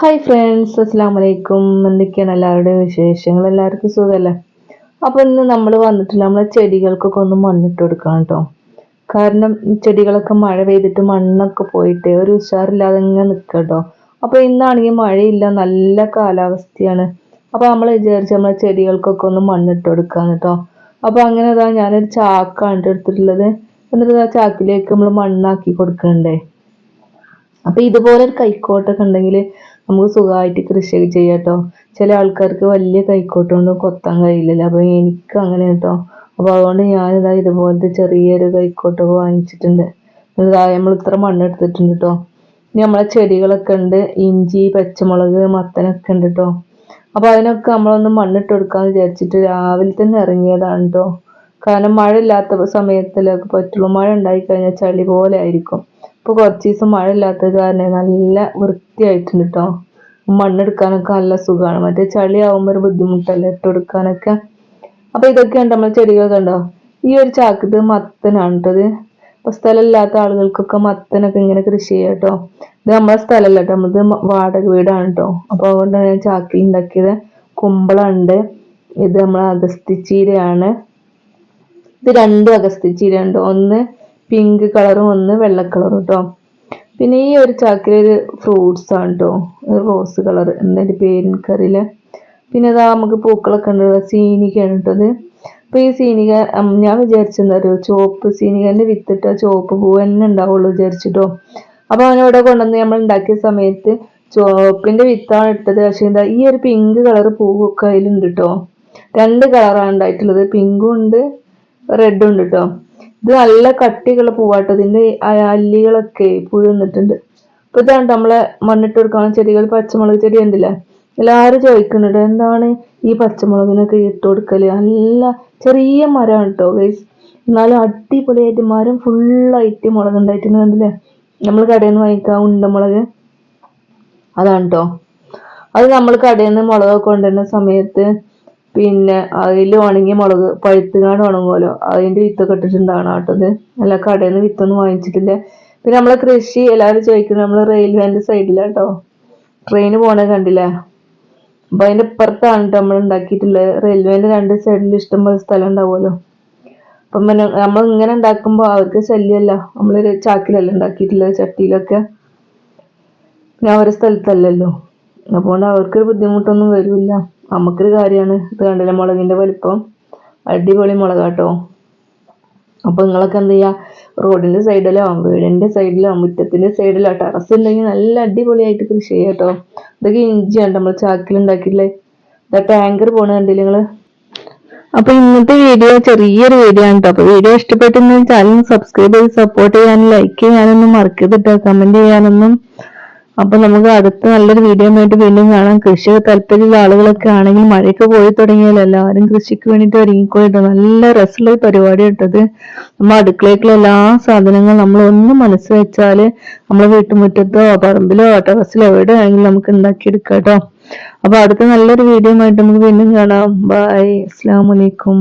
Hi friends അസ്സാം വലൈക്കും എന്തൊക്കെയാണ് എല്ലാവരുടെയും വിശേഷങ്ങൾ? എല്ലാവർക്കും സുഖമല്ലേ അപ്പോൾ ഇന്ന് നമ്മൾ വന്നിട്ടില്ല നമ്മളെ ചെടികൾക്കൊക്കെ ഒന്ന് മണ്ണിട്ട് കൊടുക്കണം കേട്ടോ. കാരണം ചെടികളൊക്കെ മഴ പെയ്തിട്ട് മണ്ണൊക്കെ പോയിട്ട് ഒരു ഉഷാറില്ലാതെ ഇങ്ങനെ നിൽക്കുക കേട്ടോ. അപ്പോൾ ഇന്നാണെങ്കിൽ മഴയില്ല നല്ല കാലാവസ്ഥയാണ്. അപ്പോൾ നമ്മൾ വിചാരിച്ച് നമ്മളെ ചെടികൾക്കൊക്കെ ഒന്ന് മണ്ണിട്ട് കൊടുക്കാന്ന് കേട്ടോ. അപ്പോൾ അങ്ങനെ ഇതാ ഞാനൊരു ചാക്കാണ് എടുത്തിട്ടുള്ളത് എന്നിട്ട് ആ ചാക്കിലേക്ക് നമ്മൾ മണ്ണാക്കി കൊടുക്കണ്ടേ അപ്പോൾ ഇതുപോലെ ഒരു കൈക്കോട്ടൊക്കെ ഉണ്ടെങ്കിൽ നമുക്ക് സുഖമായിട്ട് കൃഷി ചെയ്യാം കേട്ടോ. ചില ആൾക്കാർക്ക് വലിയ കൈക്കോട്ട് കൊണ്ട് കൊത്താൻ കഴിയില്ലല്ലോ. അപ്പോൾ എനിക്ക് അങ്ങനെ കേട്ടോ. അപ്പോൾ അതുകൊണ്ട് ഞാനിതാ ഇതുപോലത്തെ ചെറിയൊരു കൈക്കോട്ടൊക്കെ വാങ്ങിച്ചിട്ടുണ്ട്. ഇതാ നമ്മൾ ഇത്ര മണ്ണ് എടുത്തിട്ടുണ്ട് കേട്ടോ. ഇനി നമ്മളെ ചെടികളൊക്കെ ഉണ്ട്. ഇഞ്ചി പച്ചമുളക് മത്തനൊക്കെ ഉണ്ട് കേട്ടോ. അപ്പോൾ അതിനൊക്കെ നമ്മളൊന്ന് മണ്ണിട്ട് കൊടുക്കാമെന്ന് വിചാരിച്ചിട്ട് രാവിലെ തന്നെ ഇറങ്ങിയതാണ് കേട്ടോ. കാരണം മഴ ഇല്ലാത്ത സമയത്തിലൊക്കെ പറ്റുള്ളൂ. മഴ ഉണ്ടായി കഴിഞ്ഞാൽ ചളി പോലെ ആയിരിക്കും. ഇപ്പോൾ കുറച്ച് ദിവസം മഴ ഇല്ലാത്തത് കാരണം നല്ല വൃത്തിയായിട്ടുണ്ട് കേട്ടോ. മണ്ണെടുക്കാനൊക്കെ നല്ല സുഖമാണ് മറ്റേ ചളി ആവുമ്പോൾ ഒരു ബുദ്ധിമുട്ടല്ല ഇട്ട് കൊടുക്കാനൊക്കെ അപ്പോൾ ഇതൊക്കെയുണ്ട് നമ്മൾ ചെടികളൊക്കെ ഉണ്ടോ? ഈ ഒരു ചാക്കിത് മത്തനാണ് കേട്ടത് അപ്പോൾ സ്ഥലമില്ലാത്ത ആളുകൾക്കൊക്കെ മത്തനൊക്കെ ഇങ്ങനെ കൃഷി ചെയ്യാം കേട്ടോ ഇത് നമ്മളെ സ്ഥലമല്ല കേട്ടോ നമ്മളത് വാടക വീടാണ് കേട്ടോ അപ്പോൾ അതുകൊണ്ടാണ് ഞാൻ ചാക്കിൽ ഉണ്ടാക്കിയത്. കുമ്പളമുണ്ട്. ഇത് നമ്മൾ അഗസ്തിച്ചീരയാണ് ഇത് രണ്ടും അഗസ്തിച്ചീരയുണ്ട് ഒന്ന് പിങ്ക് കളറും ഒന്ന് വെള്ള കളറും കേട്ടോ പിന്നെ ഈ ഒരു ചാക്കിൽ ഒരു ഫ്രൂട്ട്സ് ആണ് കേട്ടോ റോസ് കളർ എന്നതിന്റെ പേര് എനിക്കറിയില്ല. പിന്നെ അതാ നമുക്ക് പൂക്കളൊക്കെ ഉണ്ട്. സീനികയാണ് കേട്ടത് അപ്പോൾ ഈ സീനിക ഞാൻ വിചാരിച്ചെന്താ ചുവപ്പ് സീനികന്റെ വിത്തിട്ട ചുവപ്പ് പൂവ് തന്നെ ഉണ്ടാവുള്ളൂ വിചാരിച്ചിട്ടോ. അപ്പോൾ അവനവിടെ കൊണ്ടുവന്ന് നമ്മൾ ഉണ്ടാക്കിയ സമയത്ത് ചുവപ്പിന്റെ വിത്താണ് ഇട്ടത്. പക്ഷേ എന്താ ഈ ഒരു പിങ്ക് കളർ പൂവൊക്കെ അതിലുണ്ട് കേട്ടോ രണ്ട് കളറാണ് ഉണ്ടായിട്ടുള്ളത്. പിങ്കും ഉണ്ട് റെഡും ഉണ്ട് കേട്ടോ ഇത് നല്ല കട്ടിയുള്ള പൂവാട്ടോ. ഇതിന്റെ അല്ലികളൊക്കെ പുഴു നിന്നിട്ടുണ്ട്. ഇപ്പൊ ഇതാണ് നമ്മളെ മണ്ണിട്ട് കൊടുക്കാൻ ചെടികൾ പച്ചമുളക് ചെടി ഉണ്ടല്ലേ? എല്ലാവരും ചോദിക്കുന്നുണ്ട് എന്താണ് ഈ പച്ചമുളകിനൊക്കെ ഇട്ട് കൊടുക്കൽ? നല്ല ചെറിയ മരമാണ് കേട്ടോ ഗൈസ് എന്നാലും അടിപൊളിയായിട്ട് മരം ഫുള്ളായിട്ട് മുളക് ഉണ്ടായിട്ടുണ്ട് കണ്ടില്ലേ? നമ്മൾ കടയിൽ നിന്ന് വാങ്ങിക്കാം ഉണ്ടമുളക്. അതാണ് കേട്ടോ. അത് നമ്മൾ കടയിൽ നിന്ന് മുളകൊക്കെ കൊണ്ടുവരുന്ന സമയത്ത് പിന്നെ അതിൽ ഉണങ്ങിയ മുളക് പഴുത്തുകാണ്ട് ഉണങ്ങുമല്ലോ അതിന്റെ വിത്തൊക്കെ ഇട്ടിട്ടുണ്ടാണ് കേട്ടത് അല്ല കടയിൽ നിന്ന് വിത്തൊന്നും വാങ്ങിച്ചിട്ടില്ല. പിന്നെ നമ്മളെ കൃഷി എല്ലാവരും ചോദിക്കുന്നത് നമ്മൾ റെയിൽവേന്റെ സൈഡിലാട്ടോ. ട്രെയിൻ പോണേ കണ്ടില്ല? അപ്പം അതിന്റെ ഇപ്പുറത്താണ് നമ്മൾ ഉണ്ടാക്കിയിട്ടുള്ളത്. റെയിൽവേന്റെ രണ്ട് സൈഡിൽ ഇഷ്ടംപോലെ സ്ഥലം ഉണ്ടാവുമല്ലോ. അപ്പം പിന്നെ നമ്മൾ ഇങ്ങനെ ഉണ്ടാക്കുമ്പോൾ അവർക്ക് ശല്യമല്ല. നമ്മളൊരു ചാക്കിലല്ല ഉണ്ടാക്കിയിട്ടുള്ളത് ചട്ടിയിലൊക്കെ. പിന്നെ അവരുടെ സ്ഥലത്തല്ലല്ലോ. അതുകൊണ്ട് അവർക്കൊരു ബുദ്ധിമുട്ടൊന്നും വരില്ല. നമുക്കൊരു കാര്യമാണ് ഇത് കണ്ടില്ല മുളകിന്റെ വലിപ്പം? അടിപൊളി മുളകാട്ടോ. അപ്പോൾ നിങ്ങളൊക്കെ എന്ത് ചെയ്യുക റോഡിന്റെ സൈഡിലോ വീടിന്റെ സൈഡിലോ മുറ്റത്തിന്റെ സൈഡിലോ ടെറസ് ഉണ്ടെങ്കിൽ നല്ല അടിപൊളിയായിട്ട് കൃഷി ചെയ്യാം കേട്ടോ ഇതൊക്കെ ഇഞ്ചിയാണ് നമ്മൾ ചാക്കിൽ ചാക്കിലുണ്ടാക്കിയില്ലേ ഇതാ ടാങ്കർ പോണ കണ്ടില്ല നിങ്ങൾ അപ്പൊ ഇന്നത്തെ വീഡിയോ ചെറിയൊരു വീഡിയോ ആണ് കേട്ടോ അപ്പൊ വീഡിയോ ഇഷ്ടപ്പെട്ടെന്ന് ചാനൽ സബ്സ്ക്രൈബ് ചെയ്ത് സപ്പോർട്ട് ചെയ്യാനും ലൈക്ക് ചെയ്യാനൊന്നും മറക്കരുത് കേട്ടോ കമന്റ് ചെയ്യാനൊന്നും അപ്പൊ നമുക്ക് അടുത്ത നല്ലൊരു വീഡിയോ ആയിട്ട് വീണ്ടും കാണാം. കൃഷി താല്പര്യമുള്ള ആളുകളൊക്കെ ആണെങ്കിൽ മഴയൊക്കെ പോയി തുടങ്ങിയാലോ എല്ലാവരും കൃഷിക്ക് വേണ്ടിട്ട് ഒരുങ്ങിക്കോയിട്ടോ നല്ല രസമുള്ള പരിപാടി ഇട്ടത് നമ്മൾ അടുക്കളയ്ക്കുള്ള എല്ലാ സാധനങ്ങളും നമ്മൾ ഒന്ന് മനസ്സ് വെച്ചാൽ നമ്മളെ വീട്ടുമുറ്റത്തോ പറമ്പിലോ ടെറസിലോ എവിടെ ആണെങ്കിലും നമുക്ക് ഉണ്ടാക്കിയെടുക്കാം കേട്ടോ. അപ്പൊ അടുത്ത നല്ലൊരു വീഡിയോ ആയിട്ട് നമുക്ക് വീണ്ടും കാണാം. ബൈ അസ്സാം വലൈക്കും